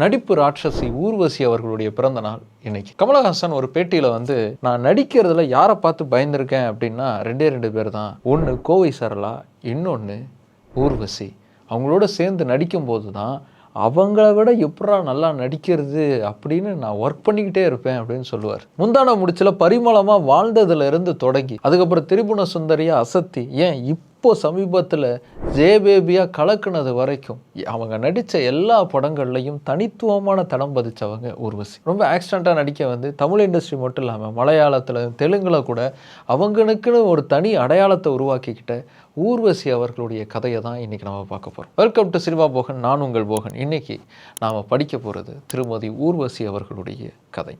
நடிப்பு ராட்சசி ஊர்வசி அவர்களுடைய பிறந்த நாள் இன்னைக்கு. கமலஹாசன் ஒரு பேட்டியில் வந்து நான் நடிக்கிறதுல யாரை பார்த்து பயந்துருக்கேன் அப்படின்னா ரெண்டே ரெண்டு பேர் தான். ஒன்று கோவை சரளா இன்னொன்று ஊர்வசி. அவங்களோட சேர்ந்து நடிக்கும்போது தான் அவங்கள விட எப்படா நல்லா நடிக்கிறது அப்படின்னு நான் ஒர்க் பண்ணிக்கிட்டே இருப்பேன் அப்படின்னு சொல்லுவார். முந்தான முடிச்சில் பரிமளமாக வாழ்ந்ததுல இருந்து தொடங்கி அதுக்கப்புறம் திரிபுண சுந்தரியா அசத்தி ஏன் இப்போ சமீபத்தில் ஜேபேபியாக கலக்குனது வரைக்கும் அவங்க நடித்த எல்லா படங்கள்லையும் தனித்துவமான தடம் பதிச்சவங்க ஊர்வசி. ரொம்ப ஆக்சிடெண்ட்டாக நடிக்க வந்து தமிழ் இண்டஸ்ட்ரி மட்டும் இல்லாமல் மலையாளத்தில் தெலுங்கில் கூட அவங்களுக்குன்னு ஒரு தனி அடையாளத்தை உருவாக்கிக்கிட்ட ஊர்வசி அவர்களுடைய கதையை தான் இன்றைக்கி நம்ம பார்க்க போகிறோம் வெல்கம் டு சினிமா போகன் நான் உங்கள் போகன். இன்னைக்கு நாம் படிக்க போகிறது திருமதி ஊர்வசி அவர்களுடைய கதை.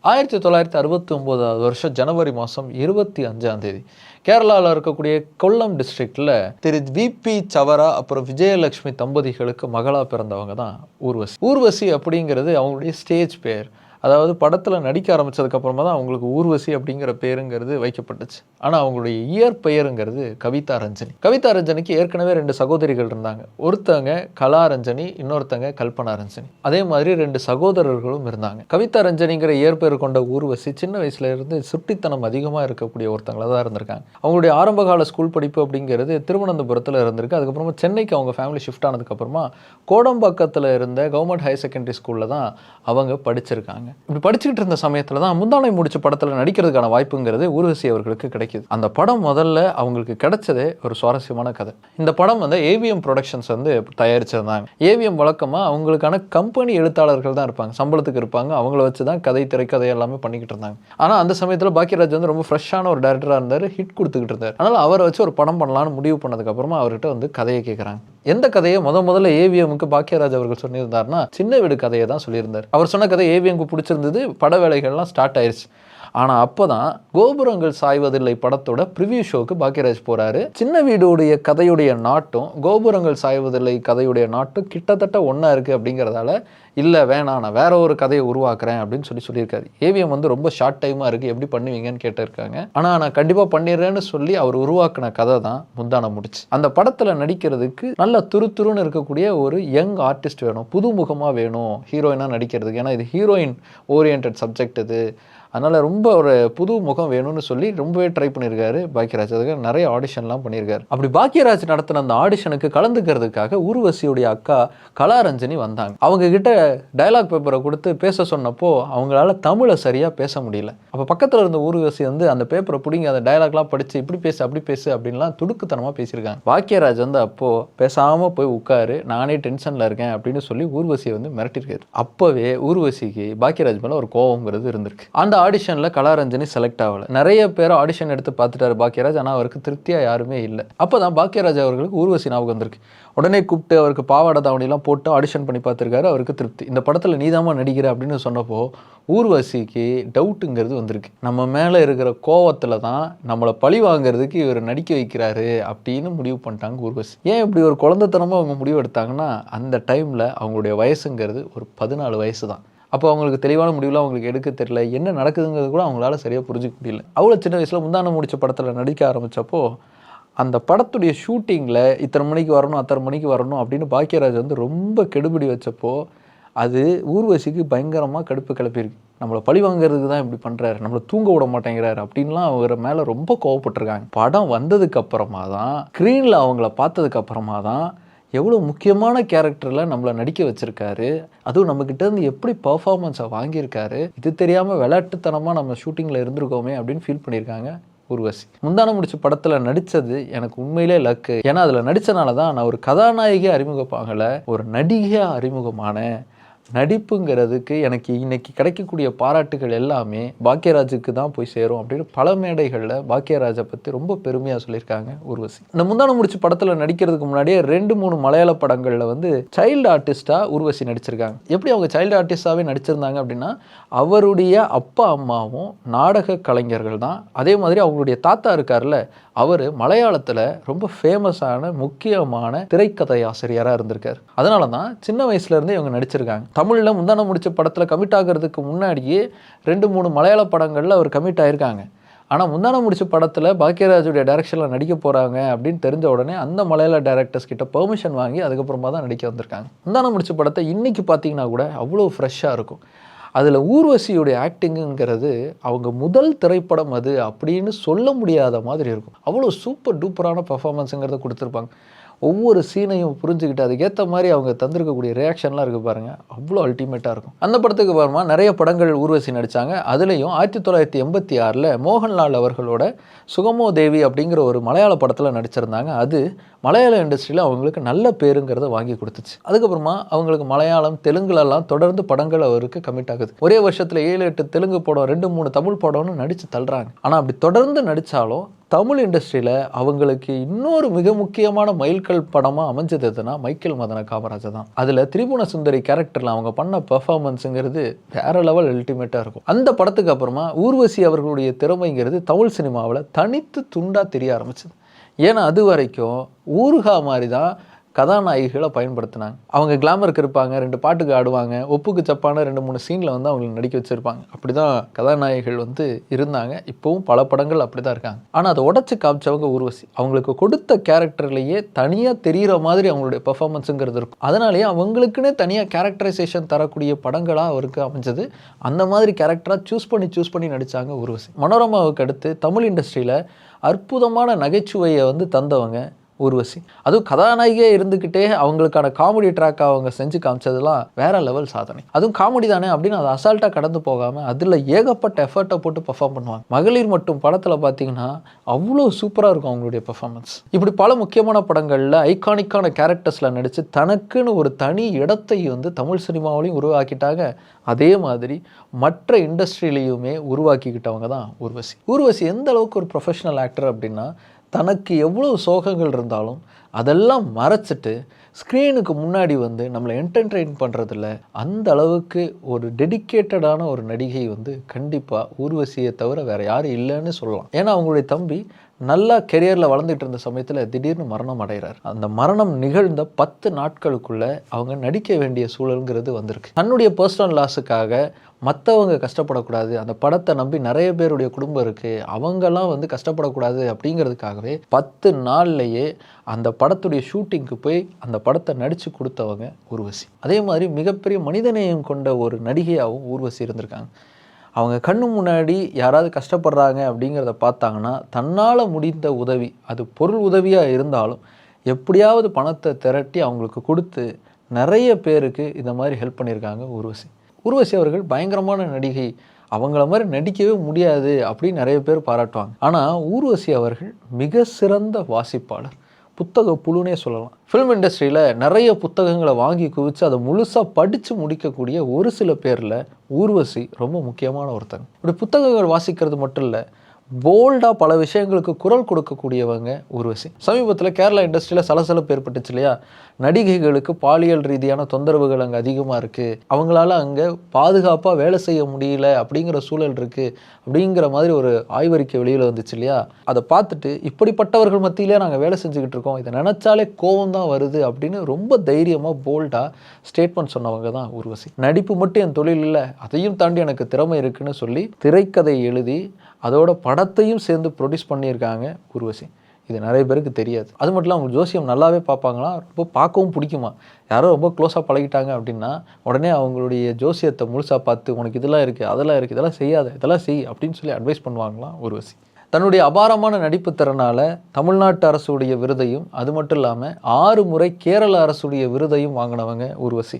ஆயிரத்தி தொள்ளாயிரத்தி அறுபத்தி ஒம்போதாவது வருஷம் ஜனவரி மாதம் இருபத்தி அஞ்சாம் தேதி. கேரளாவில் இருக்கக்கூடிய கொல்லம் டிஸ்ட்ரிக்டில் திரு விபி சவரா அப்புறம் விஜயலட்சுமி தம்பதிகளுக்கு மகளாக பிறந்தவங்க தான் ஊர்வசி. ஊர்வசி அப்படிங்கிறது அவங்களுடைய ஸ்டேஜ் பேர் அதாவது படத்தில் நடிக்க ஆரம்பித்ததுக்கப்புறமா தான் அவங்களுக்கு ஊர்வசி அப்படிங்கிற பேருங்கிறது வைக்கப்பட்டுச்சு. ஆனால் அவங்களுடைய இயற்பெயருங்கிறது கவிதா ரஞ்சனி. கவிதா ரஞ்சனிக்கு ஏற்கனவே ரெண்டு சகோதரிகள் இருந்தாங்க. ஒருத்தவங்க கலா ரஞ்சனி இன்னொருத்தங்க கல்பனா ரஞ்சனி. அதே மாதிரி ரெண்டு சகோதரர்களும் இருந்தாங்க. கவிதா ரஞ்சனிங்கிற இயற்பெயர் கொண்ட ஊர்வசி சின்ன வயசுல இருந்து சுட்டித்தனம் அதிகமாக இருக்கக்கூடிய ஒருத்தங்களாக தான் இருந்திருக்காங்க. அவங்களுடைய ஆரம்பகால ஸ்கூல் படிப்பு அப்படிங்கிறது திருவனந்தபுரத்தில் இருந்திருக்கு. அதுக்கப்புறமா சென்னைக்கு அவங்க ஃபேமிலி ஷிஃப்ட் ஆனதுக்கப்புறமா கோடம்பாக்கத்தில் இருந்த கவர்மெண்ட் ஹையர் செகண்டரி ஸ்கூலில் தான் அவங்க படிச்சிருக்காங்க. இப்படி படிச்சுக்கிட்டு இருந்த சமயத்தில் தான் முந்தானை முடிச்ச படத்தில் நடிக்கிறதுக்கான வாய்ப்புங்கிறது ஊர்வசி அவர்களுக்கு கிடைக்குது. அந்த படம் முதல்ல அவங்களுக்கு கிடைச்சதே ஒரு சுவாரஸ்யமான கதை. இந்த படம் வந்து ஏவிஎம் ப்ரொடக்ஷன்ஸ் வந்து தயாரிச்சிருந்தாங்க. ஏவிஎம் வழக்கமாக அவங்களுக்கான கம்பெனி எழுத்தாளர்கள் தான் இருப்பாங்க. சம்பளத்துக்கு இருப்பாங்க. அவங்கள வச்சு தான் கதை திரைக்கதை எல்லாமே பண்ணிக்கிட்டு இருந்தாங்க. ஆனால் அந்த சமயத்தில் பாக்கியராஜ் வந்து ரொம்ப ஃப்ரெஷ்ஷான ஒரு டேரக்டராக இருந்தார். ஹிட் கொடுத்துக்கிட்டு இருந்தார். அதனால் அவரை வச்சு ஒரு படம் பண்ணலான்னு முடிவு பண்ணதுக்கப்புறமா அவர்கிட்ட வந்து கதையை கேட்குறாங்க எந்த கதையை? முத முதல்ல ஏவிஎம்க்கு பாக்கியராஜ் அவர்கள் சொல்லியிருந்தார்னா சின்ன வீடு கதையை தான் சொல்லியிருந்தார். அவர் சொன்ன கதை ஏவிஎம்க்கு பிடிச்சிருந்தது பட வேலைகள்லாம் ஸ்டார்ட் ஆயிருச்சு. ஆனால் அப்போ தான் கோபுரங்கள் சாய்வதில்லை படத்தோட ப்ரிவியூ ஷோக்கு பாக்கியராஜ் போகிறாரு சின்ன வீடுடைய கதையுடைய நாட்டும் கோபுரங்கள் சாய்வதில்லை கதையுடைய நாட்டும் கிட்டத்தட்ட ஒன்றா இருக்குது அப்படிங்கிறதால இல்லை வேணாம் நான் வேற ஒரு கதையை உருவாக்குறேன் அப்படின்னு சொல்லி சொல்லியிருக்காரு. ஏவிஎம் வந்து ரொம்ப ஷார்ட் டைமாக இருக்குது எப்படி பண்ணுவீங்கன்னு கேட்டிருக்காங்க. ஆனால் நான் கண்டிப்பாக பண்ணிடுறேன்னு சொல்லி அவர் உருவாக்கின கதை தான் முந்தான முடிச்சு. அந்த படத்தில் நடிக்கிறதுக்கு நல்ல துரு துருன்னு இருக்கக்கூடிய ஒரு யங் ஆர்டிஸ்ட் வேணும் புதுமுகமாக வேணும் ஹீரோயினாக நடிக்கிறதுக்கு. ஏன்னா இது ஹீரோயின் ஓரியன்ட் சப்ஜெக்ட் இது. அதனால் ரொம்ப ஒரு புது முகம் வேணும்னு சொல்லி ரொம்பவே ட்ரை பண்ணியிருக்காரு பாக்கியராஜ். அதுக்கு நிறைய ஆடிஷன்லாம் பண்ணியிருக்காரு அப்படி பாக்கியராஜ் நடத்தின அந்த ஆடிஷனுக்கு கலந்துக்கிறதுக்காக ஊர்வசியுடைய அக்கா கலாரஞ்சனி வந்தாங்க. அவங்க கிட்ட டயலாக் பேப்பரை கொடுத்து பேச சொன்னப்போ அவங்களால தமிழை சரியாக பேச முடியல. அப்போ பக்கத்தில் இருந்த ஊர்வசி வந்து அந்த பேப்பரை பிடிங்கி அந்த டயலாக்லாம் படித்து இப்படி பேசு அப்படி பேசு அப்படின்லாம் துடுக்குத்தனமாக பேசியிருக்காங்க. பாக்கியராஜ் வந்து அப்போது பேசாமல் போய் உட்காரு நானே டென்ஷனில் இருக்கேன் அப்படின்னு சொல்லி ஊர்வசியை வந்து மிரட்டியிருக்காரு. அப்போவே ஊர்வசிக்கு பாக்கியராஜ் மேலே ஒரு கோபங்கிறது இருந்திருக்கு. அந்த ஆடிஷனில் கலாரஞ்சனி செலக்ட் ஆகலை. நிறைய பேர் ஆடிஷன் எடுத்து பார்த்துட்டாரு பாக்கியராஜ் ஆனால் அவருக்கு திருப்தியாக யாருமே இல்லை. அப்போ தான் பாக்கியராஜ் அவர்களுக்கு ஊர்வசி ஞாபகம் வந்திருக்கு. உடனே கூப்பிட்டு அவருக்கு பாவாடை தாவணிலாம் போட்டு ஆடிஷன் பண்ணி பார்த்துருக்காரு அவருக்கு திருப்தி. இந்த படத்தில் நீதாம்மா நடிக்கிற அப்படின்னு சொன்னப்போ ஊர்வசிக்கு டவுட்டுங்கிறது வந்திருக்கு. நம்ம மேலே இருக்கிற கோவத்தில் தான் நம்மளை பழி வாங்குறதுக்கு இவர் நடிக்க வைக்கிறாரு அப்படின்னு முடிவு பண்ணிட்டாங்க ஊர்வசி. ஏன் இப்படி ஒரு குழந்தைத்தனமாக அவங்க முடிவு எடுத்தாங்கன்னா அந்த டைமில் அவங்களுடைய வயசுங்கிறது ஒரு பதினாலு வயசு தான். அப்போ அவங்களுக்கு தெளிவான முடிவுலாம் அவங்களுக்கு எடுக்க தெரியல. என்ன நடக்குதுங்கிறது கூட அவங்களால சரியாக புரிஞ்சுக்க முடியல. அவ்வளோ சின்ன வயசில் முந்தான முடித்த படத்தில் நடிக்க ஆரம்பித்தப்போ அந்த படத்துடைய ஷூட்டிங்கில் இத்தனை மணிக்கு வரணும் அத்தனை மணிக்கு வரணும் அப்படின்னு பாக்கியராஜ் வந்து ரொம்ப கெடுபிடி வச்சப்போ அது ஊர்வசிக்கு பயங்கரமாக கடுப்பு கிளப்பியிருக்கு. நம்மளை பழி வாங்குறதுக்கு தான் இப்படி பண்ணுறாரு நம்மளை தூங்க விட மாட்டேங்கிறாரு அப்படின்லாம் அவர் மேலே ரொம்ப கோவப்பட்டிருக்காங்க. படம் வந்ததுக்கு அப்புறமா தான் ஸ்க்ரீனில் அவங்கள பார்த்ததுக்கு அப்புறமா தான் எவ்வளோ முக்கியமான கேரக்டரில் நம்மளை நடிக்க வச்சுருக்காரு? அதுவும் நம்மக்கிட்ட இருந்து எப்படி பர்ஃபார்மன்ஸை வாங்கியிருக்காரு? இது தெரியாமல் விளையாட்டுத்தனமாக நம்ம ஷூட்டிங்கில் இருந்திருக்கோமே அப்படின்னு ஃபீல் பண்ணியிருக்காங்க உருவசி முந்தான முடிச்ச படத்தில் நடித்தது எனக்கு உண்மையிலே லக்கு ஏன்னா அதில் நடித்தனால தான் நான் ஒரு கதாநாயகியாக அறிமுகப்பாகலை ஒரு நடிகையாக அறிமுகமான நடிப்புங்கிறதுக்கு எனக்கு இன்னைக்கு கிடைக்கக்கூடிய பாராட்டுகள் எல்லாமே பாக்கியராஜுக்கு தான் போய் சேரும் அப்படின்னு பல மேடைகளில் பாக்கியராஜை பற்றி ரொம்ப பெருமையாக சொல்லியிருக்காங்க ஊர்வசி இந்த முந்தான முடிச்சு படத்தில் நடிக்கிறதுக்கு முன்னாடியே ரெண்டு மூணு மலையாள படங்களில் வந்து சைல்டு ஆர்டிஸ்டாக ஊர்வசி நடிச்சிருக்காங்க. எப்படி அவங்க சைல்டு ஆர்டிஸ்டாகவே நடிச்சிருந்தாங்க அப்படின்னா அவருடைய அப்பா அம்மாவும் நாடக கலைஞர்கள் தான். அதே மாதிரி அவங்களுடைய தாத்தா இருக்கார்ல அவர் மலையாளத்தில் ரொம்ப ஃபேமஸான முக்கியமான திரைக்கதை ஆசிரியராக இருந்திருக்கார். அதனால தான் சின்ன வயசுலேருந்தே இவங்க நடிச்சிருக்காங்க. தமிழில் முந்தான முடித்த படத்தில் கமிட் ஆகிறதுக்கு முன்னாடியே ரெண்டு மூணு மலையாள படங்களில் அவர் கமிட் ஆயிருக்காங்க. ஆனால் முந்தான முடிச்ச படத்தில் பாக்கியராஜுடைய டைரக்ஷனில் நடிக்க போகிறாங்க அப்படின்னு தெரிஞ்ச உடனே அந்த மலையாள டைரக்டர்ஸ் கிட்ட பெர்மிஷன் வாங்கி அதுக்கப்புறமா தான் நடிக்க வந்திருக்காங்க. முந்தான முடிச்ச படத்தை இன்றைக்கி பார்த்தீங்கன்னா கூட அவ்வளோ ஃப்ரெஷ்ஷாக இருக்கும். அதில் ஊர்வசியுடைய ஆக்டிங்குங்கிறது அவங்க முதல் திரைப்படம் அது அப்படின்னு சொல்ல முடியாத மாதிரி இருக்கும். அவ்வளோ சூப்பர் டூப்பரான பர்ஃபாமன்ஸுங்கிறத கொடுத்துருப்பாங்க. ஒவ்வொரு சீனையும் புரிஞ்சுக்கிட்டு அதுக்கேற்ற மாதிரி அவங்க தந்திருக்கக்கூடிய ரியாக்ஷன்லாம் இருக்குது பாருங்கள் அவ்வளோ அல்டிமேட்டாக இருக்கும். அந்த படத்துக்கு பாருமா நிறைய படங்கள் ஊர்வசி நடித்தாங்க அதுலேயும் ஆயிரத்தி தொள்ளாயிரத்தி எண்பத்தி ஆறில் மோகன்லால் அவர்களோட சுகமோ தேவி அப்படிங்கிற ஒரு மலையாள படத்தில் நடிச்சிருந்தாங்க. அது மலையாள இண்டஸ்ட்ரியில் அவங்களுக்கு நல்ல பேருங்கிறத வாங்கி கொடுத்துச்சு. அதுக்கப்புறமா அவங்களுக்கு மலையாளம் தெலுங்குலலாம் தொடர்ந்து படங்கள் அவருக்கு கமிட் ஆகுது. ஒரே வருஷத்தில் ஏழு எட்டு தெலுங்கு படம் ரெண்டு மூணு தமிழ் படம்னு நடித்து தள்ளுறாங்க. ஆனால் அப்படி தொடர்ந்து நடித்தாலும் தமிழ் இண்டஸ்ட்ரியில் அவங்களுக்கு இன்னொரு மிக முக்கியமான மைல்கல் படமாக அமைஞ்சது எதுனா மைக்கேல் மதன காமராஜர் தான். அதில் திரிபுவன சுந்தரி கேரக்டரில் அவங்க பண்ண பெர்ஃபார்மன்ஸுங்கிறது வேற லெவல் அல்டிமேட்டாக இருக்கும். அந்த படத்துக்கு அப்புறமா ஊர்வசி அவர்களுடைய திறமைங்கிறது தமிழ் சினிமாவில் தனித்து துண்டாக தெரிய ஆரம்பிச்சது. ஏன்னா அது வரைக்கும் ஊர்கா மாதிரி தான் கதாநாயகிகளை பயன்படுத்தினாங்க. அவங்க கிளாமருக்கு இருப்பாங்க ரெண்டு பாட்டுக்கு ஆடுவாங்க ஒப்புக்கு சப்பான ரெண்டு மூணு சீனில் வந்து அவங்களை நடிக்க வச்சுருப்பாங்க. அப்படி தான் கதாநாயகிகள் வந்து இருந்தாங்க. இப்போவும் பல படங்கள் அப்படி தான் இருக்காங்க. ஆனால் அதை உடச்சி காமிச்சவங்க ஊர்வசி. அவங்களுக்கு கொடுத்த கேரக்டர்லேயே தனியாக தெரிகிற மாதிரி அவங்களுடைய பெர்ஃபார்மன்ஸுங்கிறது இருக்கும். அதனாலேயே அவங்களுக்குன்னே தனியாக கேரக்டரைசேஷன் தரக்கூடிய படங்களாக அவருக்கு அமைஞ்சது. அந்த மாதிரி கேரக்டராக சூஸ் பண்ணி சூஸ் பண்ணி நடித்தாங்க ஊர்வசி. மனோரமாவுக்கு அடுத்து தமிழ் இண்டஸ்ட்ரியில் அற்புதமான நகைச்சுவையை வந்து தந்தவங்க ஊர்வசி. அதுவும் கதாநாயகியே இருந்துக்கிட்டே அவங்களுக்கான காமெடி ட்ராக் அவங்க செஞ்சு காமிச்சதெல்லாம் வேற லெவல் சாதனை. அதுவும் காமெடி தானே அப்படின்னு அதை அசால்ட்டாக கடந்து போகாமல் அதில் ஏகப்பட்ட எஃபர்ட்டை போட்டு பர்ஃபார்ம் பண்ணுவாங்க. மகளிர் மட்டும் படத்தில் பார்த்தீங்கன்னா அவ்வளோ சூப்பராக இருக்கும் அவங்களுடைய பர்ஃபார்மன்ஸ் இப்படி பல முக்கியமான படங்களில் ஐகானிக்கான கேரக்டர்ஸில் நடித்து தனக்குன்னு ஒரு தனி இடத்தை வந்து தமிழ் சினிமாவிலையும் உருவாக்கிட்டாங்க. அதே மாதிரி மற்ற இண்டஸ்ட்ரியிலையுமே உருவாக்கிக்கிட்டவங்க தான் ஊர்வசி. ஊர்வசி எந்த அளவுக்கு ஒரு ப்ரொஃபஷனல் ஆக்டர் அப்படின்னா தனக்கு எவ்வளோ சோகங்கள் இருந்தாலும் அதெல்லாம் மறைச்சிட்டு ஸ்க்ரீனுக்கு முன்னாடி வந்து நம்மளை என்டர்டெயின் பண்ணுறதில்ல அந்த அளவுக்கு ஒரு டெடிக்கேட்டடான ஒரு நடிகை வந்து கண்டிப்பாக ஊர்வசியை தவிர வேறு யாரும் இல்லைன்னு சொல்லலாம். ஏன்னா அவங்களுடைய தம்பி நல்லா கெரியரில் வளர்ந்துட்டு இருந்த சமயத்தில் திடீர்னு மரணம் அடைகிறார். அந்த மரணம் நிகழ்ந்த பத்து நாட்களுக்குள்ளே அவங்க நடிக்க வேண்டிய சூழலுங்கிறது வந்திருக்கு. தன்னுடைய பர்சனல் லாஸுக்காக மற்றவங்க கஷ்டப்படக்கூடாது அந்த படத்தை நம்பி நிறைய பேருடைய குடும்பம் இருக்குது அவங்கெல்லாம் வந்து கஷ்டப்படக்கூடாது அப்படிங்கிறதுக்காகவே பத்து நாள்லையே அந்த படத்துடைய ஷூட்டிங்க்கு போய் அந்த படத்தை நடித்து கொடுத்தவங்க ஊர்வசி. அதே மாதிரி மிகப்பெரிய மனிதநேயம் கொண்ட ஒரு நடிகையாகவும் ஊர்வசி இருந்திருக்காங்க. அவங்க கண்ணு முன்னாடி யாராவது கஷ்டப்படுறாங்க அப்படிங்கிறத பார்த்தாங்கன்னா தன்னால் முடிந்த உதவி அது பொருள் உதவியாக இருந்தாலும் எப்படியாவது பணத்தை திரட்டி அவங்களுக்கு கொடுத்து நிறைய பேருக்கு இந்த மாதிரி ஹெல்ப் பண்ணியிருக்காங்க ஊர்வசி ஊர்வசி அவர்கள் பயங்கரமான நடிகை. அவங்கள மாதிரி நடிக்கவே முடியாது அப்படின்னு நிறைய பேர் பாராட்டுவாங்க. ஆனால் ஊர்வசி அவர்கள் மிக சிறந்த வாசிப்பாளர். புத்தக புழுனே சொல்லலாம். ஃபிலிம் இண்டஸ்ட்ரியில் நிறைய புத்தகங்களை வாங்கி குவித்து அதை முழுசாக படித்து முடிக்கக்கூடிய ஒரு சில பேரில் ஊர்வசி ரொம்ப முக்கியமான ஒருத்தங்க இப்படி புத்தகங்கள் வாசிக்கிறது மட்டும் இல்லை போல்டாக பல விஷயங்களுக்கு குரல் கொடுக்கக்கூடியவங்க ஊர்வசி. சமீபத்தில் கேரளா இண்டஸ்ட்ரியில் சலசலப்பு ஏற்பட்டுச்சு இல்லையா? நடிகைகளுக்கு பாலியல் ரீதியான தொந்தரவுகள் அங்கே அதிகமாக இருக்குது அவங்களால அங்கே பாதுகாப்பாக வேலை செய்ய முடியல அப்படிங்கிற சூழல் இருக்குது அப்படிங்கிற மாதிரி ஒரு ஆய்வறிக்கை வெளியில் வந்துச்சு இல்லையா? அதை பார்த்துட்டு இப்படிப்பட்டவர்கள் மத்தியிலே நாங்கள் வேலை செஞ்சுக்கிட்டு இருக்கோம். இதை நினச்சாலே கோபம் தான் வருது அப்படின்னு ரொம்ப தைரியமாக போல்டாக ஸ்டேட்மெண்ட் சொன்னவங்க தான் உருவசி நடிப்பு மட்டும் என் தொழில் இல்லை அதையும் தாண்டி எனக்கு திறமை இருக்குன்னு சொல்லி திரைக்கதை எழுதி அதோட படத்தையும் சேர்ந்து ப்ரொடியூஸ் பண்ணியிருக்காங்க உருவசி இது நிறைய பேருக்கு தெரியாது. அது மட்டும் இல்லாமல் ஜோசியம் நல்லாவே பார்ப்பாங்களாம் ரொம்ப பார்க்கவும் பிடிக்குமா? யாரோ ரொம்ப க்ளோஸாக பழகிட்டாங்க அப்படின்னா உடனே அவங்களுடைய ஜோசியத்தை முழுசாக பார்த்து உனக்கு இதெல்லாம் இருக்குது அதெல்லாம் இருக்குது இதெல்லாம் செய்யாத இதெல்லாம் செய் அப்படின்னு சொல்லி அட்வைஸ் பண்ணுவாங்களாம் ஊர்வசி தன்னுடைய அபாரமான நடிப்பு திறனால் தமிழ்நாட்டு அரசுடைய விருதையும் அது மட்டும் இல்லாமல் ஆறு முறை கேரள அரசுடைய விருதையும் வாங்கினவங்க ஊர்வசி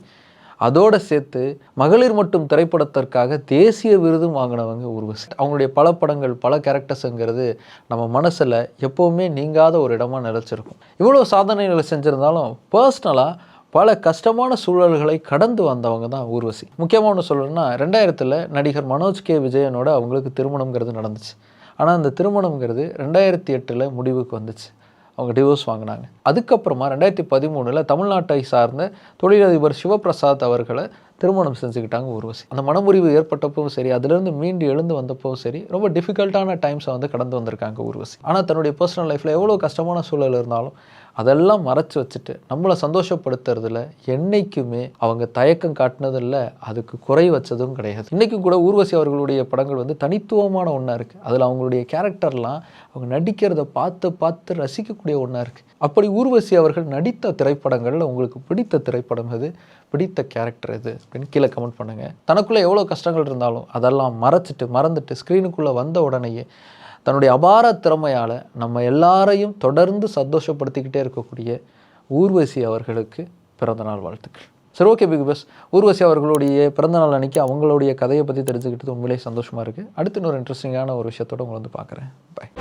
அதோடு சேர்த்து மகளிர் மட்டும் திரைப்படத்திற்காக தேசிய விருதும் வாங்கினவங்க ஊர்வசி. அவங்களுடைய பல படங்கள் பல கேரக்டர்ஸுங்கிறது நம்ம மனசில் எப்போவுமே நீங்காத ஒரு இடமா நிலச்சிருக்கும். இவ்வளோ சாதனைகளை செஞ்சுருந்தாலும் பர்சனலாக பல கஷ்டமான சூழல்களை கடந்து வந்தவங்க தான் ஊர்வசி. முக்கியமாக ஒன்று சொல்லணும்னா ரெண்டாயிரத்தில் நடிகர் மனோஜ் கே. விஜயனோட அவங்களுக்கு திருமணங்கிறது நடந்துச்சு. ஆனால் அந்த திருமணங்கிறது ரெண்டாயிரத்தி எட்டில் முடிவுக்கு வந்துச்சு. அவங்க டிவோர்ஸ் வாங்கினாங்க. அதுக்கப்புறமா ரெண்டாயிரத்தி பதிமூணில் தமிழ்நாட்டை சார்ந்த தொழிலதிபர் சிவபிரசாத் அவர்களை திருமணம் செஞ்சுக்கிட்டாங்க ஊர்வசி. அந்த மனமுறிவு ஏற்பட்டப்பவும் சரி அதுலேருந்து மீண்டு எழுந்து வந்தப்பவும் சரி ரொம்ப டிஃபிகல்ட்டான டைம்ஸை வந்து கடந்து வந்திருக்காங்க ஊர்வசி. ஆனால் தன்னுடைய பர்சனல் லைஃப்பில் எவ்வளோ கஷ்டமான சூழல் இருந்தாலும் அதெல்லாம் மறைச்சு வச்சுட்டு நம்மளை சந்தோஷப்படுத்துறதுல என்னைக்குமே அவங்க தயக்கம் காட்டினதில்ல அதுக்கு குறை வச்சதும் கிடையாது. இன்றைக்கும் கூட ஊர்வசி அவர்களுடைய படங்கள் வந்து தனித்துவமான ஒன்றா இருக்குது அதில் அவங்களுடைய கேரக்டர்லாம் அவங்க நடிக்கிறத பார்த்து பார்த்து ரசிக்கக்கூடிய ஒன்றா இருக்குது அப்படி ஊர்வசி அவர்கள் நடித்த திரைப்படங்களில் உங்களுக்கு பிடித்த திரைப்படம் எது? பிடித்த கேரக்டர் எது? அப்படின்னு கீழே கமெண்ட் பண்ணுங்கள் தனக்குள்ளே எவ்வளோ கஷ்டங்கள் இருந்தாலும் அதெல்லாம் மறைச்சிட்டு மறந்துட்டு ஸ்க்ரீனுக்குள்ளே வந்த உடனேயே தன்னுடைய அபார திறமையால் நம்ம எல்லாரையும் தொடர்ந்து சந்தோஷப்படுத்திக்கிட்டே இருக்கக்கூடிய ஊர்வசி அவர்களுக்கு பிறந்தநாள் வாழ்த்துக்கள். சரி ஓகே பிக் பஸ் ஊர்வசி அவர்களுடைய பிறந்தநாள் அன்னைக்கு அவங்களுடைய கதையை பற்றி தெரிஞ்சுக்கிட்டது உண்மையிலேயே சந்தோஷமாக இருக்குது அடுத்து இன்னொரு இன்ட்ரெஸ்டிங்கான ஒரு விஷயத்தோட உங்களை வந்து பார்க்குறேன். பாய்